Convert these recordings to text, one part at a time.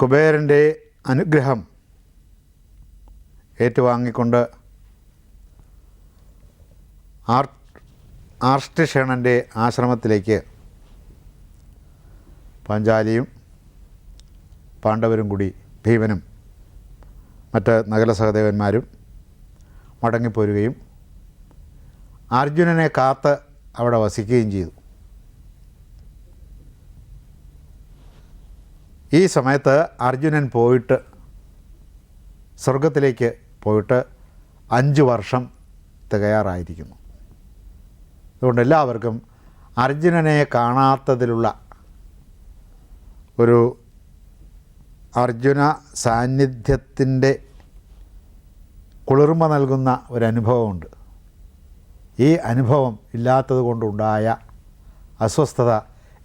കുബേരന്റെ അനുഗ്രഹം ഏറ്റുവാങ്ങിക്കൊണ്ട് ആർ ആർഷ്ടിഷണന്റെ ആശ്രമത്തിലേക്ക് പാഞ്ചാലിയും പാണ്ഡവരും കൂടി ഭീമനും മറ്റ് നഗല സഹദേവന്മാരും മടങ്ങിപ്പോരുകയും അർജുനനെ കാത്ത് അവിടെ വസിക്കുകയും ചെയ്തു. ഈ സമയത്ത് അർജുനൻ പോയിട്ട് സ്വർഗത്തിലേക്ക് പോയിട്ട് അഞ്ച് വർഷം തികയാറായിരിക്കുന്നു. അതുകൊണ്ട് എല്ലാവർക്കും അർജുനനെ കാണാത്തതിലുള്ള ഒരു അർജുന സാന്നിധ്യത്തിന്റെ കുളിർമ നൽകുന്ന ഒരനുഭവമുണ്ട്. ഈ അനുഭവം ഇല്ലാത്തത് കൊണ്ടുണ്ടായ അസ്വസ്ഥത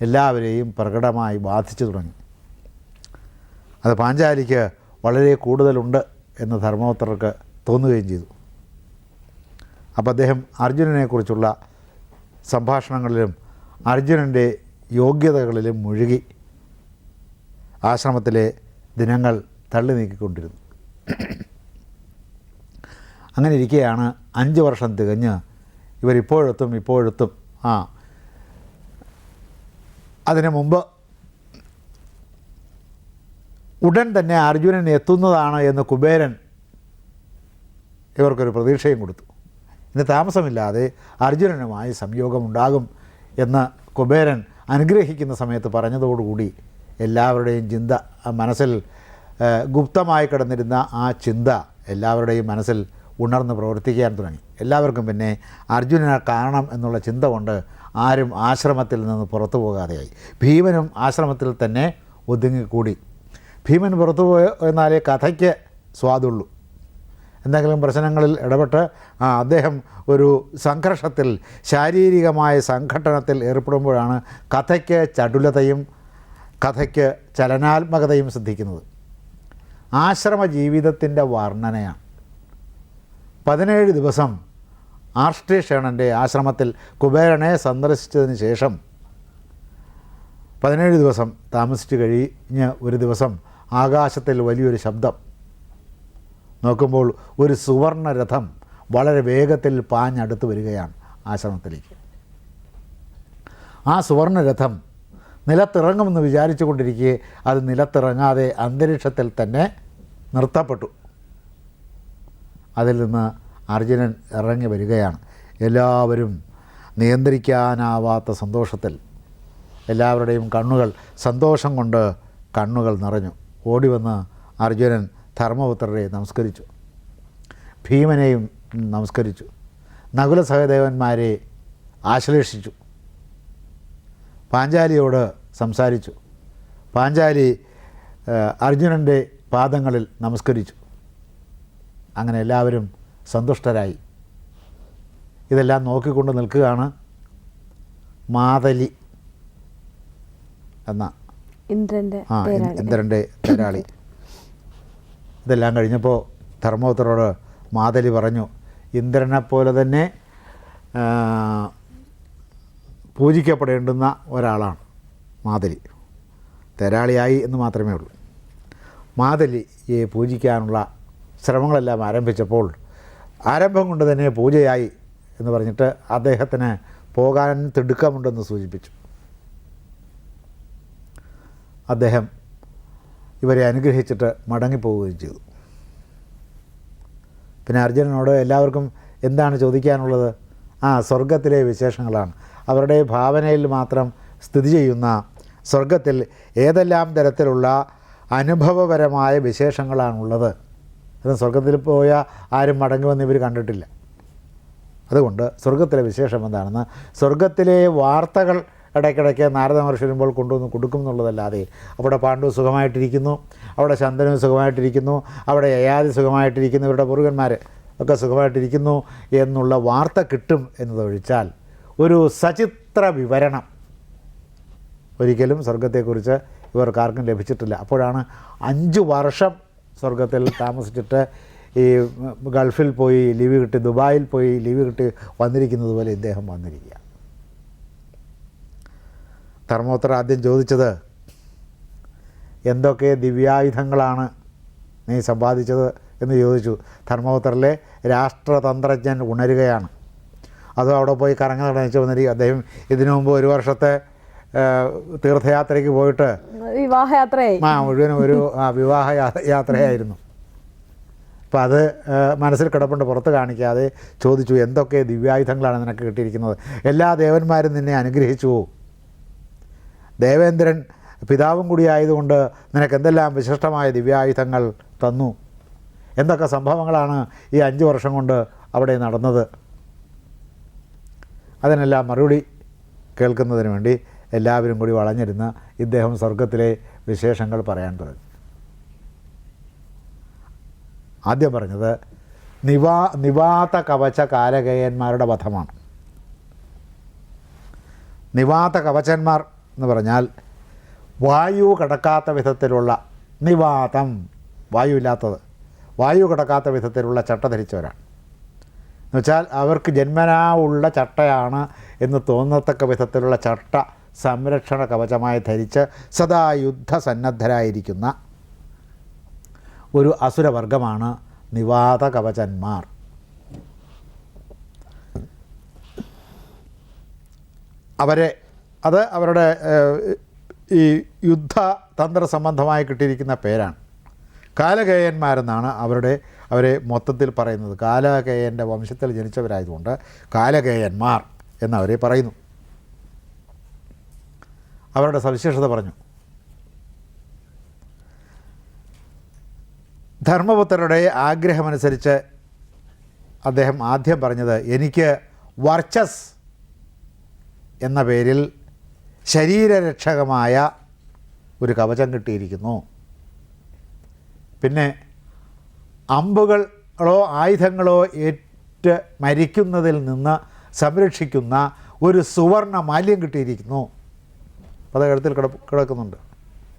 എല്ലാവരെയും പ്രകടമായി ബാധിച്ചു തുടങ്ങി. അത് പാഞ്ചാലിക്ക് വളരെ കൂടുതലുണ്ട് എന്ന് ധർമ്മപുത്രർക്ക് തോന്നുകയും ചെയ്തു. അപ്പോൾ അദ്ദേഹം അർജുനനെക്കുറിച്ചുള്ള സംഭാഷണങ്ങളിലും അർജുനന്റെ യോഗ്യതകളിലും മുഴുകി ആശ്രമത്തിലെ ദിനങ്ങൾ തള്ളി നീക്കിക്കൊണ്ടിരുന്നു. അങ്ങനെ ഇരിക്കെയാണ് അഞ്ച് വർഷം തികഞ്ഞ് ഇവരിപ്പോഴെത്തും ഇപ്പോഴത്തും ആ അതിനു മുമ്പ് ഉടൻ തന്നെ അർജുനൻ എത്തുന്നതാണ് എന്ന് കുബേരൻ ഇവർക്കൊരു പ്രതീക്ഷയും കൊടുത്തു. ഇന്ന് താമസമില്ലാതെ അർജുനനുമായി സംയോഗമുണ്ടാകും എന്ന് കുബേരൻ അനുഗ്രഹിക്കുന്ന സമയത്ത് പറഞ്ഞതോടുകൂടി എല്ലാവരുടെയും ചിന്ത മനസ്സിൽ ഗുപ്തമായി കിടന്നിരുന്ന ആ ചിന്ത എല്ലാവരുടെയും മനസ്സിൽ ഉണർന്ന് പ്രവർത്തിക്കാൻ തുടങ്ങി. എല്ലാവർക്കും പിന്നെ അർജുനനെ കാണണം എന്നുള്ള ചിന്ത കൊണ്ട് ആരും ആശ്രമത്തിൽ നിന്ന് പുറത്തു പോകാതെയായി. ഭീമനും ആശ്രമത്തിൽ തന്നെ ഒതുങ്ങിക്കൂടി. ഭീമൻ പുറത്തു എന്നാലേ കഥയ്ക്ക് സ്വാദുള്ളൂ. എന്തെങ്കിലും പ്രശ്നങ്ങളിൽ ഇടപെട്ട് അദ്ദേഹം ഒരു സംഘർഷത്തിൽ ശാരീരികമായ സംഘട്ടനത്തിൽ ഏർപ്പെടുമ്പോഴാണ് കഥയ്ക്ക് ചടുലതയും കഥയ്ക്ക് ചലനാത്മകതയും സിദ്ധിക്കുന്നത്. ആശ്രമ ജീവിതത്തിന്റെ വർണനയാണ്. പതിനേഴ് ദിവസം ആർഷ്ട്രീഷണന്റെ ആശ്രമത്തിൽ കുബേരനെ സന്ദർശിച്ചതിന് ശേഷം പതിനേഴ് ദിവസം താമസിച്ച് കഴിഞ്ഞ് ഒരു ദിവസം ആകാശത്തിൽ വലിയൊരു ശബ്ദം. നോക്കുമ്പോൾ ഒരു സുവർണരഥം വളരെ വേഗത്തിൽ പാഞ്ഞടുത്ത് വരികയാണ് ആശ്രമത്തിലേക്ക്. ആ സുവർണരഥം നിലത്തിറങ്ങുമെന്ന് വിചാരിച്ചു കൊണ്ടിരിക്കെ അത് നിലത്തിറങ്ങാതെ അന്തരീക്ഷത്തിൽ തന്നെ നിർത്തപ്പെട്ടു. അതിൽ നിന്ന് അർജുനൻ ഇറങ്ങി വരികയാണ്. എല്ലാവരും നിയന്ത്രിക്കാനാവാത്ത സന്തോഷത്തിൽ. എല്ലാവരുടെയും കണ്ണുകൾ സന്തോഷം കൊണ്ട് കണ്ണുകൾ നിറഞ്ഞു. ഓടി വന്ന് അർജുനൻ ധർമ്മപുത്രരെ നമസ്കരിച്ചു. ഭീമനെയും നമസ്കരിച്ചു. നകുല സഹദേവന്മാരെ ആശ്ലേഷിച്ചു. പാഞ്ചാലിയോട് സംസാരിച്ചു. പാഞ്ചാലി അർജുനന്റെ പാദങ്ങളിൽ നമസ്കരിച്ചു. അങ്ങനെ എല്ലാവരും സന്തുഷ്ടരായി. ഇതെല്ലാം നോക്കിക്കൊണ്ട് നിൽക്കുകയാണ് മാതലി എന്ന ഇന്ദ്രന്റെ ആ ഇന്ദ്രന്റെ തേരാളി ഇതെല്ലാം കഴിഞ്ഞപ്പോൾ ധർമ്മപുത്രോട് മാതലി പറഞ്ഞു ഇന്ദ്രനെ പോലെ തന്നെ പൂജിക്കപ്പെടേണ്ടുന്ന ഒരാളാണ് മാതലി. തെരാളിയായി എന്ന് മാത്രമേ ഉള്ളൂ. മാതലിയെ പൂജിക്കാനുള്ള ശ്രമങ്ങളെല്ലാം ആരംഭിച്ചപ്പോൾ ആരംഭം കൊണ്ട് തന്നെ പൂജയായി എന്ന് പറഞ്ഞിട്ട് അദ്ദേഹത്തിന് പോകാൻ തിടുക്കമുണ്ടെന്ന് സൂചിപ്പിച്ചു. അദ്ദേഹം ഇവരെ അനുഗ്രഹിച്ചിട്ട് മടങ്ങിപ്പോവുകയും ചെയ്തു. പിന്നെ അർജുനനോട് എല്ലാവർക്കും എന്താണ് ചോദിക്കാനുള്ളത്? ആ സ്വർഗത്തിലെ വിശേഷങ്ങളാണ്. അവരുടെ ഭാവനയിൽ മാത്രം സ്ഥിതി ചെയ്യുന്ന സ്വർഗത്തിൽ ഏതെല്ലാം തരത്തിലുള്ള അനുഭവപരമായ വിശേഷങ്ങളാണുള്ളത്? അത് സ്വർഗത്തിൽ പോയ ആരും മടങ്ങി വന്ന് ഇവർ കണ്ടിട്ടില്ല. അതുകൊണ്ട് സ്വർഗത്തിലെ വിശേഷം എന്താണെന്ന് സ്വർഗത്തിലെ വാർത്തകൾ ഇടയ്ക്കിടയ്ക്ക് നാരദ മഹർഷി വരുമ്പോൾ കൊണ്ടുവന്ന് കൊടുക്കും എന്നുള്ളതല്ലാതെ അവിടെ പാണ്ഡു സുഖമായിട്ടിരിക്കുന്നു അവിടെ ശന്തനു സുഖമായിട്ടിരിക്കുന്നു അവിടെ യയാതി സുഖമായിട്ടിരിക്കുന്നു ഇവരുടെ മുറുകന്മാർ ഒക്കെ സുഖമായിട്ടിരിക്കുന്നു എന്നുള്ള വാർത്ത കിട്ടും എന്നതൊഴിച്ചാൽ ഒരു സചിത്ര വിവരണം ഒരിക്കലും സ്വർഗത്തെക്കുറിച്ച് ഇവർക്കാർക്കും ലഭിച്ചിട്ടില്ല. അപ്പോഴാണ് അഞ്ച് വർഷം സ്വർഗത്തിൽ താമസിച്ചിട്ട് ഈ ഗൾഫിൽ പോയി ലീവ് കിട്ടി ദുബായിൽ പോയി ലീവ് കിട്ടി വന്നിരിക്കുന്നത് പോലെ ഇദ്ദേഹം വന്നിരിക്കുക. ധർമ്മോത്തർ ആദ്യം ചോദിച്ചത് എന്തൊക്കെ ദിവ്യായുധങ്ങളാണ് നീ സമ്പാദിച്ചത്? എന്ന് ചോദിച്ചു. ധർമ്മപുത്രയിലെ രാഷ്ട്രതന്ത്രജ്ഞൻ ഉണരുകയാണ്. അതും അവിടെ പോയി കറങ്ങി നടച്ചു വന്നിരിക്കും അദ്ദേഹം ഇതിനു മുമ്പ് ഒരു വർഷത്തെ തീർത്ഥയാത്രയ്ക്ക് പോയിട്ട് വിവാഹയാത്രയായി. ആ മുഴുവനും ഒരു വിവാഹ യാത്രയായിരുന്നു. അപ്പം അത് മനസ്സിൽ കിടപ്പുണ്ട് പുറത്ത് കാണിക്കാതെ ചോദിച്ചു എന്തൊക്കെ ദിവ്യായുധങ്ങളാണ് നിനക്ക് കിട്ടിയിരിക്കുന്നത്? എല്ലാ ദേവന്മാരും നിന്നെ അനുഗ്രഹിച്ചു. ദേവേന്ദ്രൻ പിതാവും കൂടി ആയതുകൊണ്ട് നിനക്ക് എന്തെല്ലാം വിശിഷ്ടമായ ദിവ്യായുധങ്ങൾ തന്നു? എന്തൊക്കെ സംഭവങ്ങളാണ് ഈ അഞ്ച് വർഷം കൊണ്ട് അവിടെ നടന്നത്? അതിനെല്ലാം മറുപടി കേൾക്കുന്നതിന് വേണ്ടി എല്ലാവരും കൂടി വളഞ്ഞിരുന്ന് ഇദ്ദേഹം സ്വർഗത്തിലെ വിശേഷങ്ങൾ പറയാൻ തുടങ്ങി. ആദ്യം പറഞ്ഞത് നിവാ നിവാത കവച കാലകേയന്മാരുടെ വധമാണ്. നിവാത കവചന്മാർ എന്ന് പറഞ്ഞാൽ വായു കടക്കാത്ത വിധത്തിലുള്ള നിവാതം വായു ഇല്ലാത്തത്. വായു കടക്കാത്ത വിധത്തിലുള്ള ചട്ട ധരിച്ചവരാണ്. എന്നുവെച്ചാൽ അവർക്ക് ജന്മനാ ഉള്ള ചട്ടയാണ് എന്ന് തോന്നത്തക്ക വിധത്തിലുള്ള ചട്ട സംരക്ഷണ കവചമായി ധരിച്ച് സദാ യുദ്ധസന്നദ്ധരായിരിക്കുന്ന ഒരു അസുരവർഗമാണ് നിവാത കവചന്മാർ. അവരെ അത് അവരുടെ ഈ യുദ്ധ തന്ത്ര സംബന്ധമായി കിട്ടിയിരിക്കുന്ന പേരാണ്. കാലകേയന്മാരെന്നാണ് അവരുടെ അവരെ മൊത്തത്തിൽ പറയുന്നത്. കാലകേയന്റെ വംശത്തിൽ ജനിച്ചവരായതുകൊണ്ട് കാലകേയന്മാർ എന്നവരെ പറയുന്നു. അവരുടെ സവിശേഷത പറഞ്ഞു. ധർമ്മപുത്രരുടെ ആഗ്രഹമനുസരിച്ച് അദ്ദേഹം ആദ്യം പറഞ്ഞത് എനിക്ക് വർച്ചസ് എന്ന പേരിൽ ശരീരരക്ഷകമായ ഒരു കവചം കിട്ടിയിരിക്കുന്നു. പിന്നെ അമ്പുകളോ ആയുധങ്ങളോ ഏറ്റ് മരിക്കുന്നതിൽ നിന്ന് സംരക്ഷിക്കുന്ന ഒരു സുവർണ മാല്യം കിട്ടിയിരിക്കുന്നു. പദകടത്തിൽ കിടപ്പ് കിടക്കുന്നുണ്ട്.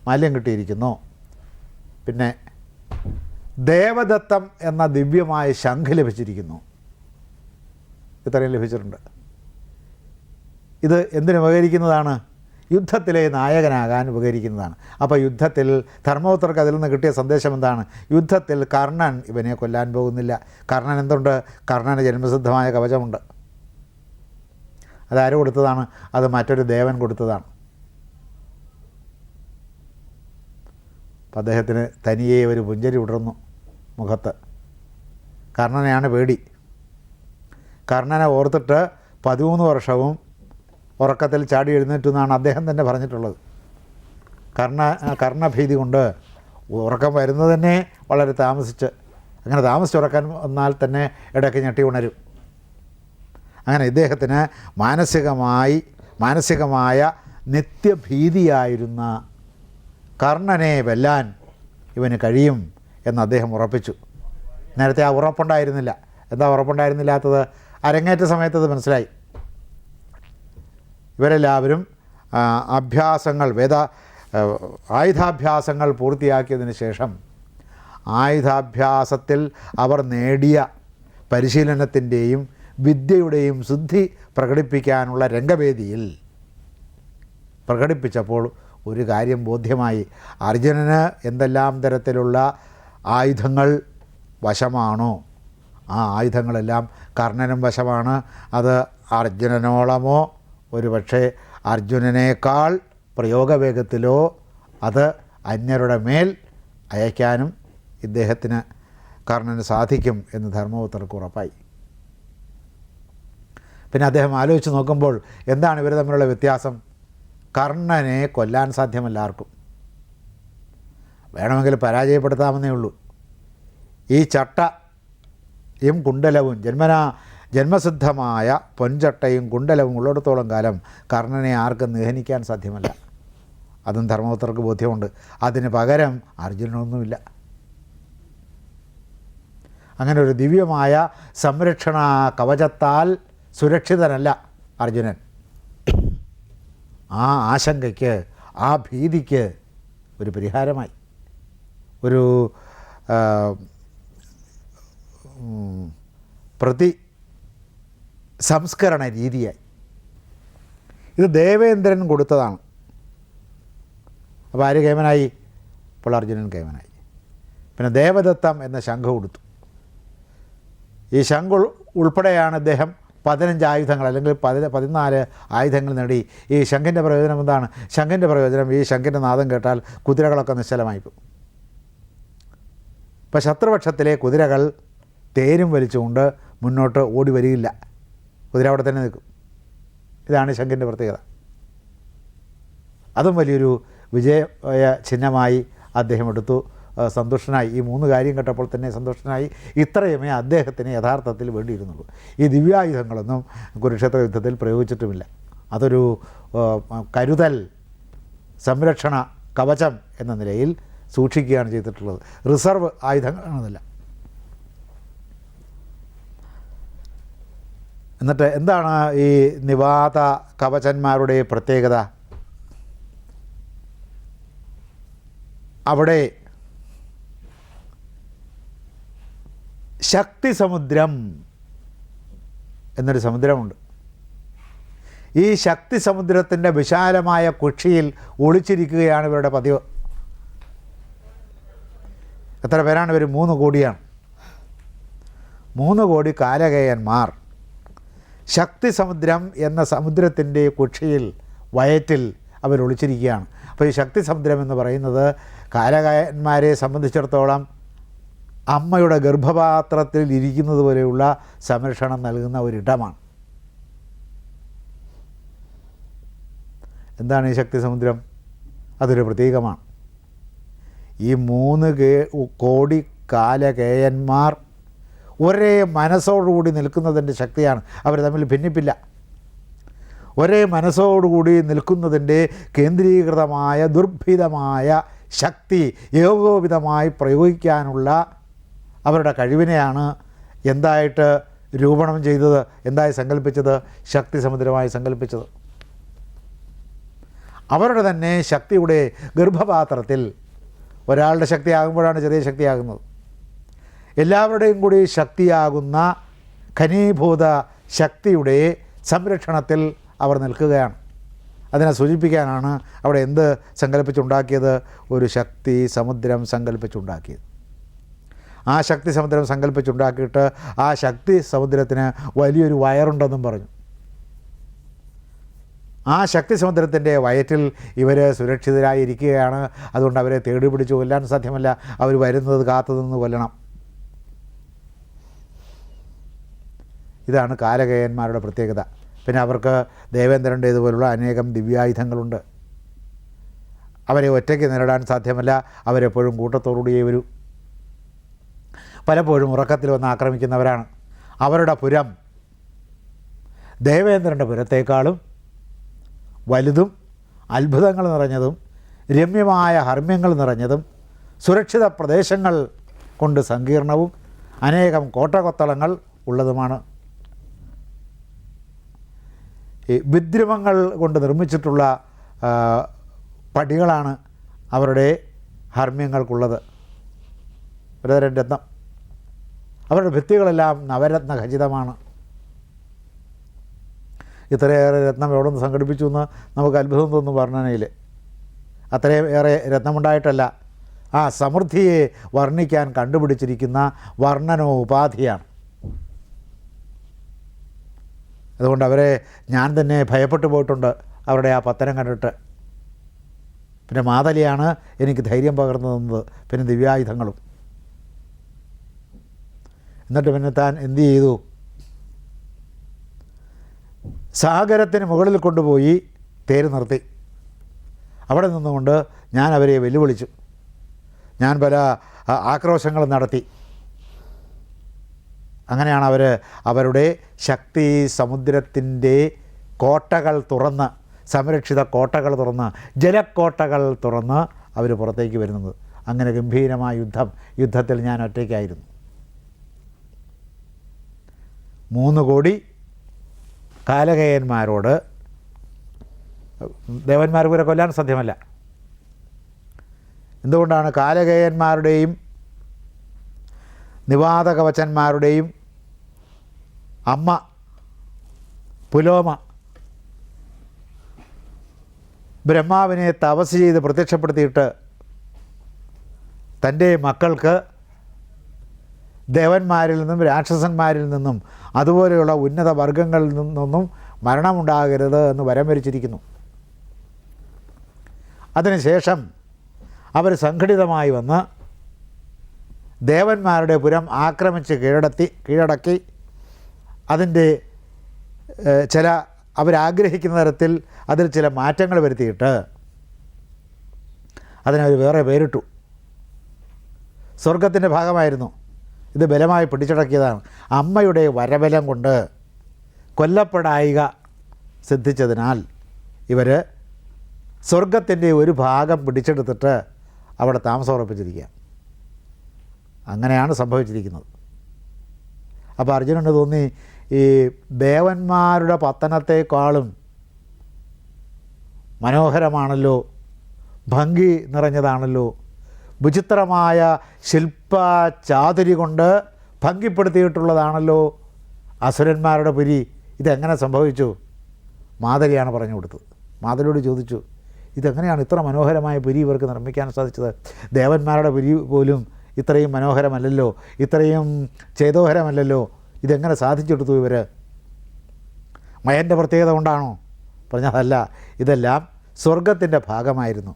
മാല്യം കിട്ടിയിരിക്കുന്നു. പിന്നെ ദേവദത്തം എന്ന ദിവ്യമായ ശംഖ് ലഭിച്ചിരിക്കുന്നു. ഇത്രയും ലഭിച്ചിട്ടുണ്ട്. ഇത് എന്തിനു ഉപകരിക്കുന്നതാണ്? യുദ്ധത്തിലെ നായകനാകാൻ ഉപകരിക്കുന്നതാണ്. അപ്പോൾ യുദ്ധത്തിൽ ധർമ്മപുത്രർക്ക് അതിൽ നിന്ന് കിട്ടിയ സന്ദേശം എന്താണ്? യുദ്ധത്തിൽ കർണൻ ഇവനെ കൊല്ലാൻ പോകുന്നില്ല. കർണൻ എന്തുണ്ട്? കർണന് ജന്മസിദ്ധമായ കവചമുണ്ട്. അതാര് കൊടുത്തതാണ്? അത് മറ്റൊരു ദേവൻ കൊടുത്തതാണ്. അപ്പം അദ്ദേഹത്തിന് തനിയെ ഒരു പുഞ്ചരി ഉടർന്നു മുഖത്ത്. കർണനെയാണ് പേടി. കർണനെ ഓർത്തിട്ട് പതിമൂന്ന് വർഷവും ഉറക്കത്തിൽ ചാടി എഴുന്നേറ്റു എന്നാണ് അദ്ദേഹം തന്നെ പറഞ്ഞിട്ടുള്ളത്. കർണ കർണഭീതി കൊണ്ട് ഉറക്കം വരുന്നത് തന്നെ വളരെ താമസിച്ച് അങ്ങനെ താമസിച്ച് ഉറക്കാൻ വന്നാൽ തന്നെ ഇടയ്ക്ക് ഞെട്ടി ഉണരും. അങ്ങനെ ഇദ്ദേഹത്തിന് മാനസികമായി മാനസികമായ നിത്യഭീതിയായിരുന്ന കർണനെ വെല്ലാൻ ഇവന് കഴിയും എന്ന് അദ്ദേഹം ഉറപ്പിച്ചു. നേരത്തെ ആ ഉറപ്പുണ്ടായിരുന്നില്ല. എന്താ ഉറപ്പുണ്ടായിരുന്നില്ലാത്തത്? അരങ്ങേറ്റ സമയത്ത് അത് മനസ്സിലായി. ഇവരെല്ലാവരും അഭ്യാസങ്ങൾ വേദ ആയുധാഭ്യാസങ്ങൾ പൂർത്തിയാക്കിയതിന് ശേഷം ആയുധാഭ്യാസത്തിൽ അവർ നേടിയ പരിശീലനത്തിന്റെയും വിദ്യയുടെയും ശുദ്ധി പ്രകടിപ്പിക്കാനുള്ള രംഗവേദിയിൽ പ്രകടിപ്പിച്ചപ്പോൾ ഒരു കാര്യം ബോധ്യമായി. അർജുനന് എന്തെല്ലാം തരത്തിലുള്ള ആയുധങ്ങൾ വശമാണോ? ആ ആയുധങ്ങളെല്ലാം കർണനും വശമാണ്. അത് അർജുനനോളമോ ഒരു പക്ഷേ അർജുനനേക്കാൾ പ്രയോഗവേഗത്തിലോ അത് അന്യരുടെ മേൽ അയക്കാനും ഇദ്ദേഹത്തിന് കർണന് സാധിക്കും എന്ന് ധർമ്മപുത്രർക്ക് ഉറപ്പായി. പിന്നെ അദ്ദേഹം ആലോചിച്ച് നോക്കുമ്പോൾ എന്താണ് ഇവർ തമ്മിലുള്ള വ്യത്യാസം? കർണനെ കൊല്ലാൻ സാധ്യമല്ല ആർക്കും വേണമെങ്കിൽ പരാജയപ്പെടുത്താമെന്നേ ഉള്ളൂ. ഈ ചട്ടയും കുണ്ടലവും ജന്മനാ ജന്മസിദ്ധമായ പൊൻചട്ടയും കുണ്ടലവും ഉള്ളിടത്തോളം കാലം കർണനെ ആർക്കും നിഹനിക്കാൻ സാധ്യമല്ല. അതും ധർമ്മപുത്രർക്ക് ബോധ്യമുണ്ട്. അതിന് പകരം അർജുനനൊന്നുമില്ല. അങ്ങനെ ഒരു ദിവ്യമായ സംരക്ഷണ കവചത്താൽ സുരക്ഷിതനല്ല അർജുനൻ. ആ ആശങ്കയ്ക്ക് ആ ഭീതിക്ക് ഒരു പരിഹാരമായി. ഒരു പ്രതി സംസ്കരണ രീതിയായി. ഇത് ദേവേന്ദ്രൻ കൊടുത്തതാണ്. അപ്പോൾ ആര് കേമനായി അപ്പോൾ അർജുനൻ കേമനായി. പിന്നെ ദേവദത്തം എന്ന ശംഖ് കൊടുത്തു. ഈ ശംഖ് ഉൾപ്പെടെയാണ് അദ്ദേഹം പതിനഞ്ച് ആയുധങ്ങൾ അല്ലെങ്കിൽ പതി പതിനാല് ആയുധങ്ങൾ നേടി. ഈ ശംഖിന്റെ പ്രയോജനം എന്താണ്? ശംഖിന്റെ പ്രയോജനം ഈ ശംഖിന്റെ നാദം കേട്ടാൽ കുതിരകളൊക്കെ നിശ്ചലമായി പോകും. ഇപ്പം ശത്രുപക്ഷത്തിലെ കുതിരകൾ തേരും വലിച്ചുകൊണ്ട് മുന്നോട്ട് ഓടി വരികയില്ല. കുതിര അവിടെ തന്നെ നിൽക്കും. ഇതാണ് ശങ്കിന്റെ പ്രത്യേകത. അതും വലിയൊരു വിജയ ചിഹ്നമായി അദ്ദേഹം എടുത്തു. സന്തുഷ്ടനായി. ഈ മൂന്ന് കാര്യം കേട്ടപ്പോൾ തന്നെ സന്തുഷ്ടനായി. ഇത്രയുമേ അദ്ദേഹത്തിന് യഥാർത്ഥത്തിൽ വേണ്ടിയിരുന്നുള്ളൂ. ഈ ദിവ്യായുധങ്ങളൊന്നും കുരുക്ഷേത്ര യുദ്ധത്തിൽ പ്രയോഗിച്ചിട്ടുമില്ല. അതൊരു കരുതൽ സംരക്ഷണ കവചം എന്ന നിലയിൽ സൂക്ഷിക്കുകയാണ് ചെയ്തിട്ടുള്ളത്. റിസർവ് ആയുധങ്ങളാണെന്നല്ല എന്നിട്ട് എന്താണ് ഈ നിവാത കവചന്മാരുടെ പ്രത്യേകത? അവിടെ ശക്തി സമുദ്രം എന്നൊരു സമുദ്രമുണ്ട്. ഈ ശക്തി സമുദ്രത്തിന്റെ വിശാലമായ കുക്ഷിയിൽ ഒളിച്ചിരിക്കുകയാണ് ഇവരുടെ പതിവ്. എത്ര പേരാണ് ഇവർ മൂന്ന് കോടിയാണ്. മൂന്ന് കോടി കാലകേയന്മാർ. ശക്തി സമുദ്രം എന്ന സമുദ്രത്തിന്റെ കുക്ഷിയിൽ വയറ്റിൽ അവർ ഒളിച്ചിരിക്കുകയാണ്. അപ്പോൾ ഈ ശക്തി സമുദ്രം എന്ന് പറയുന്നത് കാലകായന്മാരെ സംബന്ധിച്ചിടത്തോളം അമ്മയുടെ ഗർഭപാത്രത്തിൽ ഇരിക്കുന്നത് പോലെയുള്ള സംരക്ഷണം നൽകുന്ന ഒരിടമാണ്. എന്താണ് ഈ ശക്തി സമുദ്രം അതൊരു പ്രതീകമാണ്. ഈ മൂന്ന് കേ കോടി കാലകേയന്മാർ ഒരേ മനസ്സോടുകൂടി നിൽക്കുന്നതിന്റെ ശക്തിയാണ്. അവർ തമ്മിൽ ഭിന്നിപ്പില്ല. ഒരേ മനസ്സോടുകൂടി നിൽക്കുന്നതിന്റെ കേന്ദ്രീകൃതമായ ദുർഭിതമായ ശക്തി ഏകോപിതമായി പ്രയോഗിക്കാനുള്ള അവരുടെ കഴിവിനെയാണ് എന്തായിട്ട് രൂപണം ചെയ്തത് എന്തായി സങ്കല്പിച്ചത് ശക്തി സമുദ്രമായി സങ്കല്പിച്ചത് അവരുടെ തന്നെ ശക്തിയുടെ ഗർഭപാത്രത്തിൽ ഒരാളുടെ ശക്തിയാകുമ്പോഴാണ് ചെറിയ ശക്തിയാകുന്നത്. എല്ലാവരുടെയും കൂടി ശക്തിയാകുന്ന ഖനീഭൂത ശക്തിയുടെ സംരക്ഷണത്തിൽ അവർ നിൽക്കുകയാണ്. അതിനെ സൂചിപ്പിക്കാനാണ് അവിടെ എന്ത് സങ്കല്പിച്ചുണ്ടാക്കിയത്? ഒരു ശക്തി സമുദ്രം സങ്കല്പിച്ചുണ്ടാക്കിയത്. ആ ശക്തി സമുദ്രം സങ്കല്പിച്ചുണ്ടാക്കിയിട്ട് ആ ശക്തി സമുദ്രത്തിന് വലിയൊരു വയറുണ്ടെന്നും പറഞ്ഞു. ആ ശക്തി സമുദ്രത്തിന്റെ വയറ്റിൽ ഇവർ സുരക്ഷിതരായിരിക്കുകയാണ്. അതുകൊണ്ട് അവരെ തേടി പിടിച്ച് കൊല്ലാൻ സാധ്യമല്ല. അവർ വരുന്നത് കാത്തു കൊല്ലണം. ഇതാണ് കാലകേയന്മാരുടെ പ്രത്യേകത. പിന്നെ അവർക്ക് ദേവേന്ദ്രന്റെ ഇതുപോലുള്ള അനേകം ദിവ്യായുധങ്ങളുണ്ട്. അവരെ ഒറ്റയ്ക്ക് നേരിടാൻ സാധ്യമല്ല. അവരെപ്പോഴും കൂട്ടത്തോടുകൂടിയേ വരൂ. പലപ്പോഴും ഉറക്കത്തിൽ വന്ന് ആക്രമിക്കുന്നവരാണ്. അവരുടെ പുരം ദേവേന്ദ്രന്റെ പുരത്തേക്കാളും വലുതും അത്ഭുതങ്ങൾ നിറഞ്ഞതും രമ്യമായ ഹർമ്യങ്ങൾ നിറഞ്ഞതും സുരക്ഷിത പ്രദേശങ്ങൾ കൊണ്ട് സങ്കീർണവും അനേകം കോട്ടകൊത്തളങ്ങൾ ഉള്ളതുമാണ്. വിദ്രവങ്ങൾ കൊണ്ട് നിർമ്മിച്ചിട്ടുള്ള പടികളാണ് അവരുടെ ഹർമ്മ്യങ്ങൾക്കുള്ളത്. ഒരുതരം രത്നം അവരുടെ ഭിത്തികളെല്ലാം നവരത്ന ഖചിതമാണ്. ഇത്രയേറെ രത്നം എവിടെ നിന്ന് സംഘടിപ്പിച്ചു എന്ന് നമുക്ക് അത്ഭുതം തോന്നും വർണനയിൽ. അത്രയും ഏറെ രത്നമുണ്ടായിട്ടല്ല. ആ സമൃദ്ധിയെ വർണിക്കാൻ കണ്ടുപിടിച്ചിരിക്കുന്ന വർണനോ വർണനോപാധിയാണ്. അതുകൊണ്ട് അവരെ ഞാൻ തന്നെ ഭയപ്പെട്ടു പോയിട്ടുണ്ട് അവരുടെ ആ പത്തനം കണ്ടിട്ട്. പിന്നെ മാതലിയാണ് എനിക്ക് ധൈര്യം പകർന്നു തന്നത് പിന്നെ ദിവ്യായുധങ്ങളും. എന്നിട്ട് പിന്നെ താൻ എന്തു ചെയ്തു? സാഗരത്തിന് മുകളിൽ കൊണ്ടുപോയി തേര് നിർത്തി. അവിടെ നിന്നുകൊണ്ട് ഞാൻ അവരെ വെല്ലുവിളിച്ചു. ഞാൻ പല ആക്രോശങ്ങളും നടത്തി. അങ്ങനെയാണ് അവർ അവരുടെ ശക്തി സമുദ്രത്തിന്റെ കോട്ടകൾ തുറന്ന് സംരക്ഷിത കോട്ടകൾ തുറന്ന് ജലക്കോട്ടകൾ തുറന്ന് അവർ പുറത്തേക്ക് വരുന്നത്. അങ്ങനെ ഗംഭീരമായ യുദ്ധം യുദ്ധത്തിൽ ഞാൻ ഒറ്റയ്ക്കായിരുന്നു. മൂന്ന് കോടി കാലകേയന്മാരോട് ദേവന്മാർക്ക് വരെ കൊല്ലാൻ സാധ്യമല്ല. എന്തുകൊണ്ടാണ് കാലകേയന്മാരുടെയും നിവാത കവചന്മാരുടെയും അമ്മ പുലോമ ബ്രഹ്മാവിനെ തപസ് ചെയ്ത് പ്രത്യക്ഷപ്പെടുത്തിയിട്ട് തന്റെ മക്കൾക്ക് ദേവന്മാരിൽ നിന്നും രാക്ഷസന്മാരിൽ നിന്നും അതുപോലെയുള്ള ഉന്നത വർഗങ്ങളിൽ നിന്നൊന്നും മരണമുണ്ടാകരുത് എന്ന് വരം വരിച്ചിരിക്കുന്നു അതിനുശേഷം അവർ സംഘടിതമായി വന്ന് ദേവന്മാരുടെ പുരം ആക്രമിച്ച് കീഴടത്തി കീഴടക്കി. അതിന്റെ ചില അവരാഗ്രഹിക്കുന്ന തരത്തിൽ അതിൽ ചില മാറ്റങ്ങൾ വരുത്തിയിട്ട് അതിനവർ വേറെ പേരിട്ടു. സ്വർഗത്തിന്റെ ഭാഗമായിരുന്നു. ഇത് ബലമായി പിടിച്ചടക്കിയതാണ്. അമ്മയുടെ വരബലം കൊണ്ട് കൊല്ലപ്പെടായിക സിദ്ധിച്ചതിനാൽ ഇവർ സ്വർഗത്തിന്റെ ഒരു ഭാഗം പിടിച്ചെടുത്തിട്ട് അവിടെ താമസം ഉറപ്പിച്ചിരിക്കുക അങ്ങനെയാണ് സംഭവിച്ചിരിക്കുന്നത്. അപ്പോൾ അർജുനന് തോന്നി ഈ ദേവന്മാരുടെ പത്തനത്തെക്കാളും മനോഹരമാണല്ലോ ഭംഗി നിറഞ്ഞതാണല്ലോ വിചിത്രമായ ശില്പ ചാതുരി കൊണ്ട് ഭംഗിപ്പെടുത്തിയിട്ടുള്ളതാണല്ലോ അസുരന്മാരുടെ പുരി. ഇതെങ്ങനെ സംഭവിച്ചു? മാതരിയാണ് പറഞ്ഞു കൊടുത്തത്. മാതരിയോട് ചോദിച്ചു ഇതെങ്ങനെയാണ് ഇത്ര മനോഹരമായ പുരി ഇവർക്ക് നിർമ്മിക്കാൻ സാധിച്ചത്? ദേവന്മാരുടെ പുരി പോലും ഇത്രയും മനോഹരമല്ലല്ലോ ഇത്രയും ചേതോഹരമല്ലല്ലോ ഇതെങ്ങനെ സാധിച്ചെടുത്തു ഇവർ മയന്റെ പ്രത്യേകത കൊണ്ടാണോ? പറഞ്ഞതല്ല ഇതെല്ലാം സ്വർഗത്തിന്റെ ഭാഗമായിരുന്നു.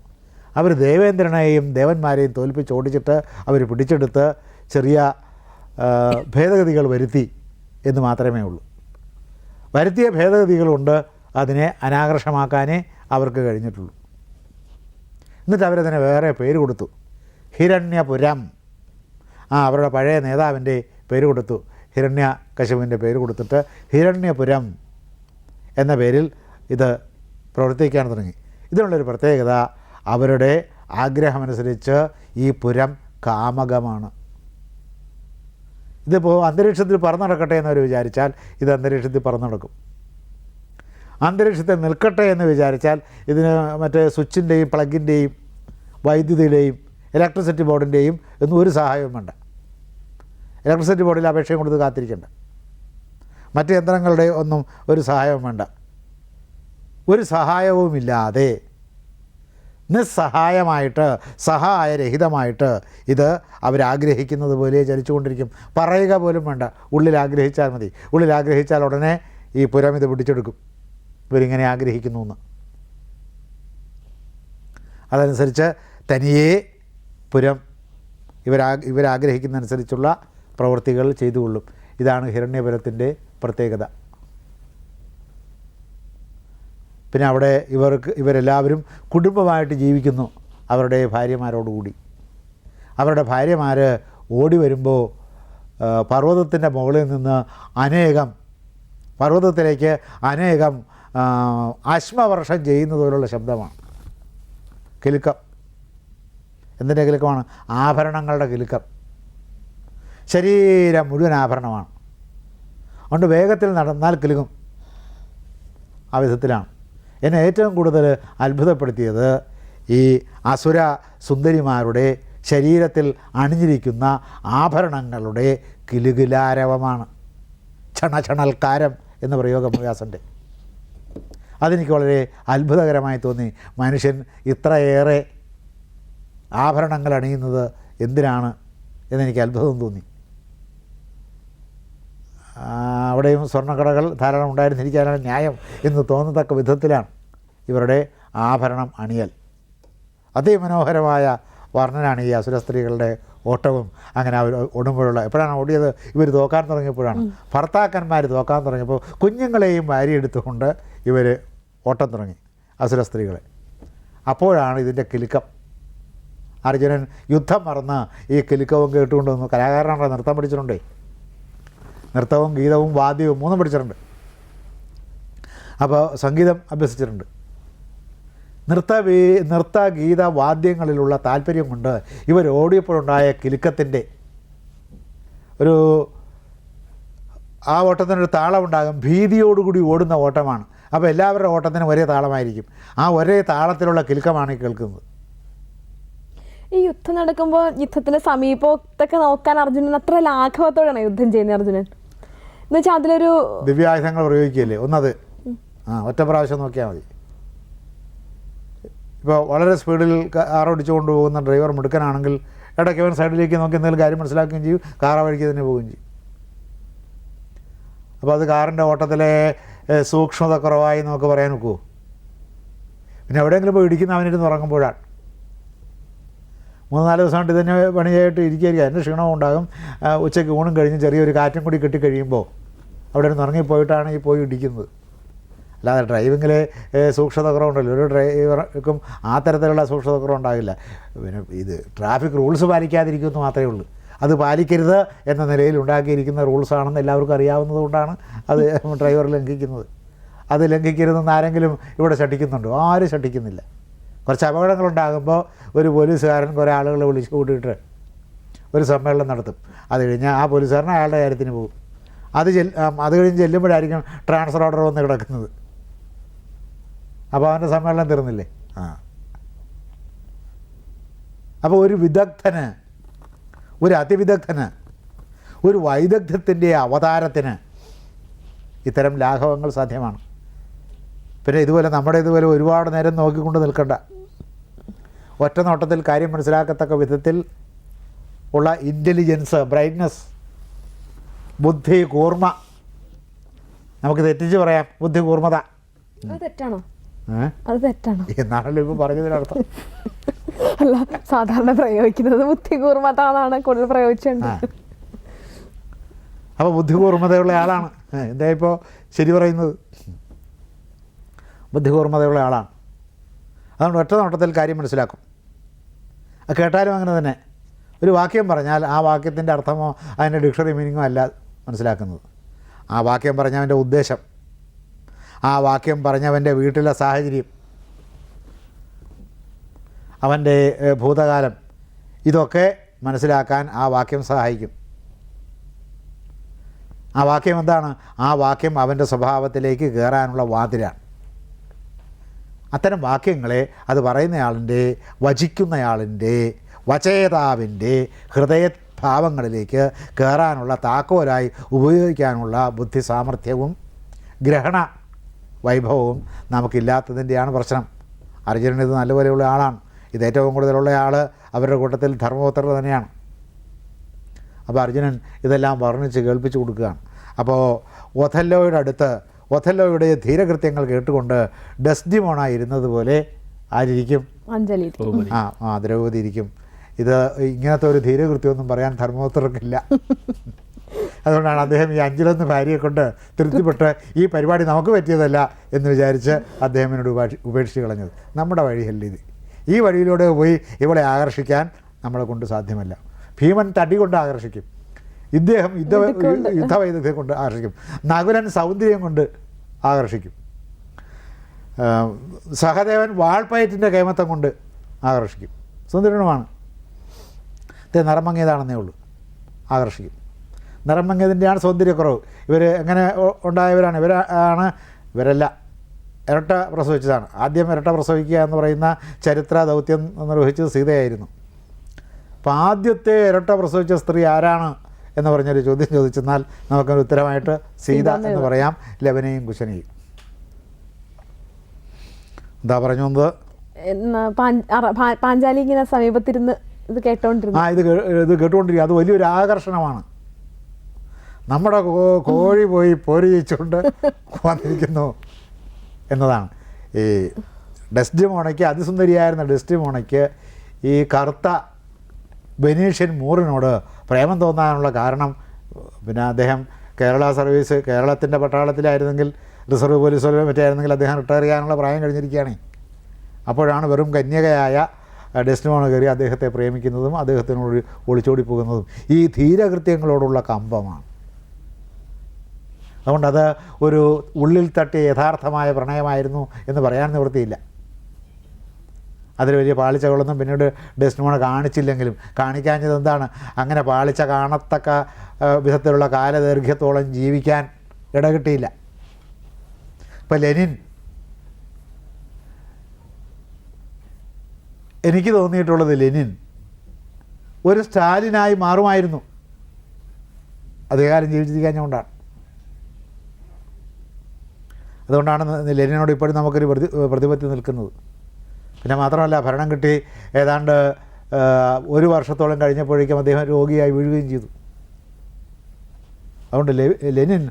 അവർ ദേവേന്ദ്രനെയും ദേവന്മാരെയും തോൽപ്പിച്ച് ഓടിച്ചിട്ട് അവർ പിടിച്ചെടുത്ത് ചെറിയ ഭേദഗതികൾ വരുത്തി എന്ന് മാത്രമേ ഉള്ളൂ. വരുത്തിയ ഭേദഗതികളുണ്ട് അതിനെ അനാകർഷമാക്കാനേ അവർക്ക് കഴിഞ്ഞിട്ടുള്ളൂ. എന്നിട്ട് അവരതിനെ വേറെ പേര് കൊടുത്തു. ഹിരണ്യപുരം. ആ അവരുടെ പഴയ നേതാവിന്റെ പേര് കൊടുത്തു. ഹിരണ്യ കശുവിന്റെ പേര് കൊടുത്തിട്ട് ഹിരണ്യപുരം എന്ന പേരിൽ ഇത് പ്രവർത്തിക്കാൻ തുടങ്ങി. ഇതിനുള്ളൊരു പ്രത്യേകത അവരുടെ ആഗ്രഹമനുസരിച്ച് ഈ പുരം കാമകമാണ്. ഇതിപ്പോൾ അന്തരീക്ഷത്തിൽ പറന്നു നടക്കട്ടെ എന്നവർ വിചാരിച്ചാൽ ഇത് അന്തരീക്ഷത്തിൽ പറന്നു നടക്കും. അന്തരീക്ഷത്തിൽ നിൽക്കട്ടെ എന്ന് വിചാരിച്ചാൽ ഇതിന് മറ്റേ സ്വിച്ചിന്റെയും പ്ലഗിന്റെയും വൈദ്യുതിയുടെയും ഇലക്ട്രിസിറ്റി ബോർഡിന്റെയും ഒന്നും ഒരു സഹായവും വേണ്ട. ഇലക്ട്രിസിറ്റി ബോർഡിൽ അപേക്ഷയും കൊടുത്ത് കാത്തിരിക്കേണ്ട. മറ്റ് യന്ത്രങ്ങളുടെ ഒന്നും ഒരു സഹായവും വേണ്ട. ഒരു സഹായവുമില്ലാതെ നിസ്സഹായമായിട്ട് സഹായരഹിതമായിട്ട് ഇത് അവരാഗ്രഹിക്കുന്നത് പോലെ ചലിച്ചുകൊണ്ടിരിക്കും. പറയുക പോലും വേണ്ട. ഉള്ളിൽ ആഗ്രഹിച്ചാൽ മതി. ഉള്ളിൽ ആഗ്രഹിച്ചാൽ ഉടനെ ഈ പുരം ഇത് പിടിച്ചെടുക്കും. ഇവരിങ്ങനെ ആഗ്രഹിക്കുന്നു എന്ന് അതനുസരിച്ച് തനിയേ പുരം ഇവരാ ഇവരാഗ്രഹിക്കുന്നതനുസരിച്ചുള്ള പ്രവൃത്തികൾ ചെയ്തുകൊള്ളും. ഇതാണ് ഹിരണ്യപുരത്തിന്റെ പ്രത്യേകത. പിന്നെ അവിടെ ഇവർക്ക് ഇവരെല്ലാവരും കുടുംബമായിട്ട് ജീവിക്കുന്നു അവരുടെ ഭാര്യമാരോടുകൂടി. അവരുടെ ഭാര്യമാർ ഓടി വരുമ്പോൾ പർവതത്തിന്റെ മുകളിൽ നിന്ന് അനേകം പർവതത്തിലേക്ക് അനേകം അശ്മവർഷം ചെയ്യുന്നത് പോലുള്ള ശബ്ദമാണ്. കിലുക്കം. എന്തിന്റെ കിലുക്കമാണ്? ആഭരണങ്ങളുടെ കിലുക്കം. ശരീരം മുഴുവൻ ആഭരണമാണ്. അതുകൊണ്ട് വേഗത്തിൽ നടന്നാൽ കിലുകും ആ വിധത്തിലാണ്. എന്നെ ഏറ്റവും കൂടുതൽ അത്ഭുതപ്പെടുത്തിയത് ഈ അസുര സുന്ദരിമാരുടെ ശരീരത്തിൽ അണിഞ്ഞിരിക്കുന്ന ആഭരണങ്ങളുടെ കിലുകിലാരവമാണ്. ക്ഷണക്ഷണൽക്കാരം എന്ന പ്രയോഗം വ്യാസന്റെ അതെനിക്ക് വളരെ അത്ഭുതകരമായി തോന്നി. മനുഷ്യൻ ഇത്രയേറെ ആഭരണങ്ങൾ അണിയുന്നത് എന്തിനാണ് എന്നെനിക്ക് അത്ഭുതം തോന്നി ആ, അവിടെയും സ്വർണക്കടകൾ ധാരാളം ഉണ്ടായിരുന്നിരിക്കാനാണ് ന്യായം എന്ന് തോന്നത്തക്ക വിധത്തിലാണ് ഇവരുടെ ആഭരണം അണിയൽ. അതിമനോഹരമായ വർണനാണ് ഈ അസുര സ്ത്രീകളുടെ ഓട്ടവും അങ്ങനെ അവർ ഓടുമ്പോഴുള്ള. എപ്പോഴാണ് ഓടിയത്? ഇവർ തോക്കാൻ തുടങ്ങിയപ്പോഴാണ്. ഭർത്താക്കന്മാർ തോക്കാൻ തുടങ്ങിയപ്പോൾ കുഞ്ഞുങ്ങളെയും വാരിയെടുത്തുകൊണ്ട് ഇവർ ഓട്ടം തുടങ്ങി അസുര സ്ത്രീകളെ. അപ്പോഴാണ് ഇതിന്റെ കിലുക്കം. അർജുനൻ യുദ്ധം മറന്ന് ഈ കിലുക്കവും കേട്ടുകൊണ്ടൊന്ന് കലാകാരനാണ് നൃത്തം പഠിച്ചിട്ടുണ്ടേ. നൃത്തവും ഗീതവും വാദ്യവും മൂന്നും പഠിച്ചിട്ടുണ്ട്. അപ്പോൾ സംഗീതം അഭ്യസിച്ചിട്ടുണ്ട്. നൃത്ത നൃത്ത ഗീത വാദ്യങ്ങളിലുള്ള താല്പര്യം കൊണ്ട് ഇവർ ഓടിയപ്പോഴുണ്ടായ കിലുക്കത്തിന്റെ ഒരു ആ ഓട്ടത്തിനൊരു താളമുണ്ടാകും. ഭീതിയോടുകൂടി ഓടുന്ന ഓട്ടമാണ്. അപ്പോൾ എല്ലാവരുടെ ഓട്ടത്തിനും ഒരേ താളമായിരിക്കും. ആ ഒരേ താളത്തിലുള്ള കിലുക്കമാണ് കേൾക്കുന്നത്. ഈ യുദ്ധം നടക്കുമ്പോൾ യുദ്ധത്തിന് സമീപത്തൊക്കെ നോക്കാൻ അർജുനൻ അത്ര ലാഘവത്തോടെയാണ് യുദ്ധം ചെയ്യുന്നത് അർജുനൻ. എന്ന് വെച്ചാൽ അതിലൊരു ദിവ്യായുധങ്ങൾ പ്രയോഗിക്കുകയല്ലേ? ഒന്നത്. ആ ഒറ്റ പ്രാവശ്യം നോക്കിയാൽ മതി. ഇപ്പോൾ വളരെ സ്പീഡിൽ കാർ ഓടിച്ചുകൊണ്ട് പോകുന്ന ഡ്രൈവർ മിടുക്കനാണെങ്കിൽ ഇടയ്ക്ക് അവൻ സൈഡിലേക്ക് നോക്കി എന്തെങ്കിലും കാര്യം മനസ്സിലാക്കുകയും ചെയ്യും കാർ വഴിക്ക് തന്നെ പോവുകയും ചെയ്യും. അപ്പോൾ അത് കാറിന്റെ ഓട്ടത്തിലെ സൂക്ഷ്മത കുറവായി നമുക്ക് പറയാൻ നോക്കുമോ പിന്നെ എവിടെയെങ്കിലും പോയി ഇടിക്കുന്ന അവനിരുന്ന് ഉറങ്ങുമ്പോഴാണ്. മൂന്ന് നാല് ദിവസമായിട്ട് ഇതന്നെ പണിയായിട്ട് ഇരിക്കുകയായിരിക്കും. അതിന്റെ ക്ഷീണവും ഉണ്ടാകും ഉച്ചയ്ക്ക് ഊണും കഴിഞ്ഞ് ചെറിയൊരു കാറ്റും കൂടി കിട്ടിക്കഴിയുമ്പോൾ അവിടെ നിന്ന് ഇറങ്ങിപ്പോയിട്ടാണ് ഈ പോയി ഇടിക്കുന്നത്. അല്ലാതെ ഡ്രൈവിങ്ങിലെ സൂക്ഷ്മത കുറവുണ്ടല്ലോ ഒരു ഡ്രൈവർക്കും ആ തരത്തിലുള്ള സൂക്ഷ്മത കുറവുണ്ടാകില്ല പിന്നെ ഇത് ട്രാഫിക് റൂൾസ് പാലിക്കാതിരിക്കുമെന്ന് മാത്രമേ ഉള്ളൂ. അത് പാലിക്കരുത് എന്ന നിലയിൽ ഉണ്ടാക്കിയിരിക്കുന്ന റൂൾസ് ആണെന്ന് എല്ലാവർക്കും അറിയാവുന്നതുകൊണ്ടാണ് അത് ഡ്രൈവർ ലംഘിക്കുന്നത്. അത് ലംഘിക്കരുതെന്ന് ആരെങ്കിലും ഇവിടെ ശഠിക്കുന്നുണ്ടോ? ആരും ശഠിക്കുന്നില്ല. കുറച്ച് അപകടങ്ങളുണ്ടാകുമ്പോൾ ഒരു പോലീസുകാരൻ കുറേ ആളുകളെ വിളിച്ച് കൂട്ടിയിട്ട് ഒരു സമ്മേളനം നടത്തും. അത് കഴിഞ്ഞാൽ ആ പോലീസുകാരൻ അയാളുടെ കാര്യത്തിന് പോകും. അത് ചെൽ അത് കഴിഞ്ഞ് ചെല്ലുമ്പോഴായിരിക്കും ട്രാൻസ്ഫർ ഓർഡർ വന്ന് കിടക്കുന്നത്. അപ്പോൾ അവന്റെ സമ്മേളനം തീർന്നില്ലേ? ആ. അപ്പോൾ ഒരു വിദഗ്ധന് ഒരു അതിവിദഗ്ധന് ഒരു വൈദഗ്ധ്യത്തിന്റെ അവതാരത്തിന് ഇത്തരം ലാഘവങ്ങൾ സാധ്യമാണ്. പിന്നെ ഇതുപോലെ നമ്മുടെ ഇതുപോലെ ഒരുപാട് നേരം നോക്കിക്കൊണ്ട് നിൽക്കണ്ട. ഒറ്റ നോട്ടത്തിൽ കാര്യം മനസ്സിലാക്കത്തക്ക വിധത്തിൽ ഉള്ള ഇന്റലിജൻസ് ബ്രൈറ്റ്നസ് ബുദ്ധി കൂർമ്മ നമുക്ക് തെറ്റിച്ച് പറയാം. ബുദ്ധി കൂർമ്മത തെറ്റാണോ? അത് തെറ്റാണോ? എന്നാണല്ലോ ഇപ്പോൾ പറഞ്ഞതിനർത്ഥം. അല്ല സാധാരണ പ്രയോഗിക്കുന്നത് ബുദ്ധി കൂർമ്മത്താന്നാണ് കൂടുതൽ പ്രയോഗിച്ചുണ്ട് ആ. അപ്പോൾ ബുദ്ധി കൂർമ്മതയുള്ള ആളാണ്. എന്താ ഇപ്പോൾ ശരി പറയുന്നത്? ബുദ്ധി കൂർമ്മതയുള്ള ആളാണ്. അതുകൊണ്ട് ഒറ്റ നോട്ടത്തിൽ കാര്യം മനസ്സിലാക്കും. കേട്ടാലും അങ്ങനെ തന്നെ. ഒരു വാക്യം പറഞ്ഞാൽ ആ വാക്യത്തിന്റെ അർത്ഥമോ അതിന്റെ ഡിക്ഷണറി മീനിങ്ങോ അല്ല മനസ്സിലാക്കുന്നത്. ആ വാക്യം പറഞ്ഞവന്റെ ഉദ്ദേശം. ആ വാക്യം പറഞ്ഞവന്റെ വീട്ടിലെ സാഹചര്യം. അവന്റെ ഭൂതകാലം. ഇതൊക്കെ മനസ്സിലാക്കാൻ ആ വാക്യം സഹായിക്കും. ആ വാക്യം എന്താണ്? ആ വാക്യം അവന്റെ സ്വഭാവത്തിലേക്ക് കയറാനുള്ള വാതിലാണ്. അത്തരം വാക്യങ്ങളെ അത് പറയുന്നയാളിന്റെ വചിക്കുന്നയാളിന്റെ വചേതാവിന്റെ ഹൃദയഭാവങ്ങളിലേക്ക് കയറാനുള്ള താക്കോലായി ഉപയോഗിക്കാനുള്ള ബുദ്ധി സാമർഥ്യവും ഗ്രഹണ വൈഭവവും നമുക്കില്ലാത്തതിന്റെയാണ് പ്രശ്നം. അർജുനൻ ഇത് നല്ലപോലെയുള്ള ആളാണ്. ഇത് ഏറ്റവും കൂടുതലുള്ള ആൾ അവരുടെ കൂട്ടത്തിൽ ധർമ്മപുത്രർ തന്നെയാണ്. അപ്പോൾ അർജുനൻ ഇതെല്ലാം വർണിച്ച് കേൾപ്പിച്ചു കൊടുക്കുകയാണ്. അപ്പോൾ ഒഥല്ലോയുടെ അടുത്ത് ഒഥല്ലോയുടെ ധീരകൃത്യങ്ങൾ കേട്ടുകൊണ്ട് ഡസ്ഡിമോണ ഇരുന്നത് പോലെ ആയിരിക്കും അഞ്ജലി ആ ആ ദ്രൗപതി ഇരിക്കും. ഇത് ഇങ്ങനത്തെ ഒരു ധീരകൃത്യമൊന്നും പറയാൻ ധർമ്മപുത്രർക്കില്ല. അതുകൊണ്ടാണ് അദ്ദേഹം ഈ അഞ്ചിലൊന്ന് ഭാര്യയെ കൊണ്ട് തൃപ്തിപ്പെട്ട് ഈ പരിപാടി നമുക്ക് പറ്റിയതല്ല എന്ന് വിചാരിച്ച് അദ്ദേഹം എന്നോട് ഉപേക്ഷി ഉപേക്ഷിച്ച് കളഞ്ഞത്. നമ്മുടെ വഴിയല്ല ഇത് ഈ വഴിയിലൂടെ പോയി ഇവളെ ആകർഷിക്കാൻ നമ്മളെ കൊണ്ട് സാധ്യമല്ല. ഭീമൻ തടി കൊണ്ട് ആകർഷിക്കും. ഇദ്ദേഹം യുദ്ധ യുദ്ധവൈദഗ്ധ്യം കൊണ്ട് ആകർഷിക്കും. നകുലൻ സൗന്ദര്യം കൊണ്ട് ആകർഷിക്കും. സഹദേവൻ വാൾപ്പയറ്റിന്റെ കൈമത്തം കൊണ്ട് ആകർഷിക്കും. സുന്ദരനുമാണ്. ഇത് നിറമങ്ങിയതാണെന്നേ ഉള്ളൂ. ആകർഷിക്കും. നിറമങ്ങിയതിന്റെയാണ് സൗന്ദര്യക്കുറവ്. ഇവർ എങ്ങനെ ഉണ്ടായവരാണ്? ഇവരാണ് ഇവരല്ല. ഇരട്ട പ്രസവിച്ചതാണ്. ആദ്യം ഇരട്ട പ്രസവിക്കുക എന്ന് പറയുന്ന ചരിത്ര ദൗത്യം നിർവഹിച്ചത് സീതയായിരുന്നു. അപ്പോൾ ആദ്യത്തെ ഇരട്ട പ്രസവിച്ച സ്ത്രീ ആരാണ്? എന്ന് പറഞ്ഞൊരു ചോദ്യം ചോദിച്ചെന്നാൽ നമുക്കൊരു ഉത്തരമായിട്ട് സീത എന്ന് പറയാം. ലവനയും കുശനയും. എന്താ പറഞ്ഞു വന്നത് പാഞ്ചാലി ഇങ്ങനെ സമീപത്തിരുന്ന് ഇത് കേട്ടോണ്ടിരുന്നു. ആ ഇത് ഇത് കേട്ടുകൊണ്ടിരിക്കുക. അത് വലിയൊരു ആകർഷണമാണ്. നമ്മുടെ കോഴി പോയി പോരി ജയിച്ചുകൊണ്ട് വന്നിരിക്കുന്നു എന്നതാണ്. ഈ ഡെസ്റ്റിമോണയ്ക്ക് അതിസുന്ദരിയായിരുന്ന ഡെസ്റ്റിമോണയ്ക്ക് ഈ കറുത്ത ബനീഷ്യൻ മൂറിനോട് പ്രേമം തോന്നാനുള്ള കാരണം പിന്നെ അദ്ദേഹം കേരള സർവീസ് കേരളത്തിന്റെ പട്ടാളത്തിലായിരുന്നെങ്കിൽ റിസർവ് പോലീസിലോ മറ്റായിരുന്നെങ്കിൽ അദ്ദേഹം റിട്ടയർ ചെയ്യാനുള്ള പ്രായം കഴിഞ്ഞിരിക്കുകയാണ്. അപ്പോഴാണ് വെറും കന്യകയായ ഡെസ്റ്റിമോണ കയറി അദ്ദേഹത്തെ പ്രേമിക്കുന്നതും അദ്ദേഹത്തിനോട് ഒളിച്ചോടി പോകുന്നതും ഈ ധീരകൃത്യങ്ങളോടുള്ള കമ്പമാണ്. അതുകൊണ്ടത് ഒരു ഉള്ളിൽ തട്ടിയ യഥാർത്ഥമായ പ്രണയമായിരുന്നു എന്ന് പറയാൻ നിവൃത്തിയില്ല. അതിൽ വലിയ പാളിച്ചകളൊന്നും പിന്നീട് ഡെസ്റ്റിമോണ കാണിച്ചില്ലെങ്കിലും കാണിക്കാഞ്ഞത് എന്താണ്? അങ്ങനെ പാളിച്ച കാണത്തക്ക വിധത്തിലുള്ള കാലദൈർഘ്യത്തോളം ജീവിക്കാൻ ഇടകിട്ടിയില്ല. ഇപ്പം ലെനിൻ എനിക്ക് തോന്നിയിട്ടുള്ളത് ലെനിൻ ഒരു സ്റ്റാലിനായി മാറുമായിരുന്നു. അധികാരം ജീവിച്ചിരിക്കാഞ്ഞുകൊണ്ടാണ് അതുകൊണ്ടാണ് ലെനിനോട് ഇപ്പോഴും നമുക്കൊരു പ്രതി പ്രതിപത്തി നിൽക്കുന്നത്. പിന്നെ മാത്രമല്ല ഭരണം കിട്ടി ഏതാണ്ട് ഒരു വർഷത്തോളം കഴിഞ്ഞപ്പോഴേക്കും അദ്ദേഹം രോഗിയായി വീഴുകയും ചെയ്തു. അതുകൊണ്ട് ലെനിൻ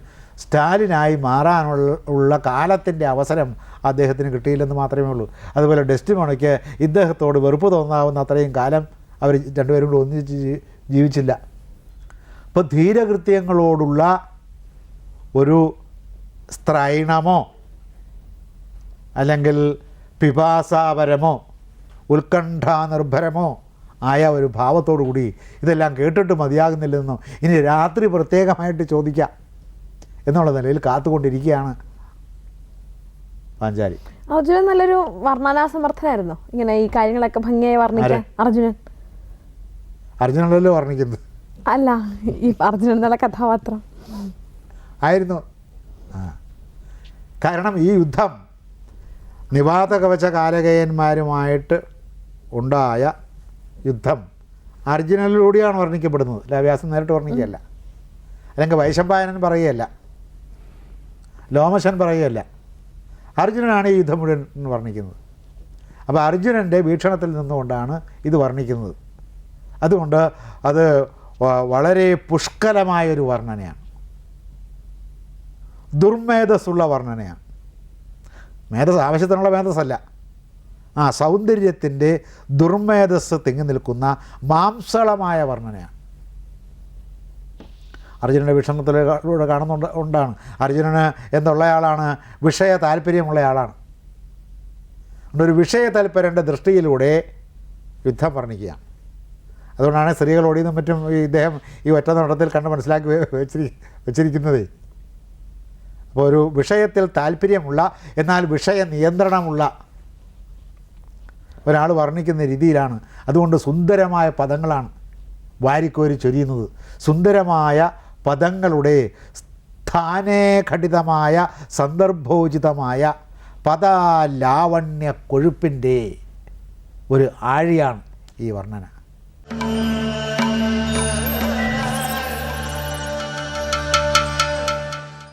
സ്റ്റാലിനായി മാറാനുള്ള ഉള്ള കാലത്തിന്റെ അവസരം അദ്ദേഹത്തിന് കിട്ടിയില്ലെന്ന് മാത്രമേ ഉള്ളൂ. അതുപോലെ ഡെസ്റ്റിമോണിക്ക് ഇദ്ദേഹത്തോട് വെറുപ്പ് തോന്നാവുന്ന അത്രയും കാലം അവർ രണ്ടുപേരും കൂടി ഒന്നിച്ച് ജീവിച്ചില്ല. അപ്പോൾ ധീരകൃത്യങ്ങളോടുള്ള ഒരു സ്ത്രൈണമോ അല്ലെങ്കിൽ പിപാസാപരമോ ഉത്കണ്ഠാനിർഭരമോ ആയ ഒരു ഭാവത്തോടു കൂടി ഇതെല്ലാം കേട്ടിട്ട് മതിയാകുന്നില്ലെന്നോ ഇനി രാത്രി പ്രത്യേകമായിട്ട് ചോദിക്കാം എന്നുള്ള നിലയിൽ കാത്തുകൊണ്ടിരിക്കുകയാണ് പാഞ്ചാലി. അർജുനൻ നല്ലൊരു വർണനാസമർത്ഥനായിരുന്നു. ഇങ്ങനെ ഈ കാര്യങ്ങളൊക്കെ ഭംഗിയായി വർണിക്കാൻ. അർജുനൻ. അർജുനല്ലോ വർണിക്കുന്നത്. അല്ല ഈ അർജുനൻ എന്നുള്ള കഥാപാത്രം. ആയിരുന്നു. കാരണം ഈ യുദ്ധം നിവാത കവച കാലകയന്മാരുമായിട്ട് ഉണ്ടായ യുദ്ധം അർജുനനിലൂടെയാണ് വർണിക്കപ്പെടുന്നത്. അല്ല വ്യാസം നേരിട്ട് വർണിക്കുകയല്ല. അല്ലെങ്കിൽ വൈശമ്പായനൻ പറയുകയല്ല. ലോമശൻ പറയുകയല്ല. അർജുനനാണ് ഈ യുദ്ധം മുഴുവൻ വർണിക്കുന്നത്. അപ്പോൾ അർജുനന്റെ വീക്ഷണത്തിൽ നിന്നുകൊണ്ടാണ് ഇത് വർണിക്കുന്നത്. അതുകൊണ്ട് അത് വളരെ പുഷ്കലമായൊരു വർണനയാണ്. ദുർമേധസ്സുള്ള വർണനയാണ്. മേധസ് ആവശ്യത്തിനുള്ള മേധസ്സല്ല. ആ സൗന്ദര്യത്തിന്റെ ദുർമേധസ് തിങ്ങി നിൽക്കുന്ന മാംസളമായ വർണനയാണ്. അർജുനന്റെ വീക്ഷണത്തിലൂടെ കാണുന്നുണ്ട് ഉണ്ടാണ്. അർജുനന് എന്നുള്ളയാളാണ് വിഷയ താല്പര്യമുള്ളയാളാണ്. ഒരു വിഷയ താല്പര്യന്റെ ദൃഷ്ടിയിലൂടെ യുദ്ധം വർണിക്കുകയാണ്. അതുകൊണ്ടാണ് സ്ത്രീകളോട് നിന്നും മറ്റും ഇദ്ദേഹം ഈ ഒറ്റ നോട്ടത്തിൽ കണ്ട് മനസ്സിലാക്കി വെച്ചിരി വെച്ചിരിക്കുന്നതേ. അപ്പോൾ ഒരു വിഷയത്തിൽ താല്പര്യമുള്ള എന്നാൽ വിഷയ നിയന്ത്രണമുള്ള ഒരാൾ വർണിക്കുന്ന രീതിയിലാണ്. അതുകൊണ്ട് സുന്ദരമായ പദങ്ങളാണ് വാരിക്കോരി ചൊരിയുന്നത്. സുന്ദരമായ പദങ്ങളുടെ സ്ഥാനേഘടിതമായ സന്ദർഭോചിതമായ പദലാവണ്യ കൊഴുപ്പിന്റെ ഒരു ആഴിയാണ് ഈ വർണന.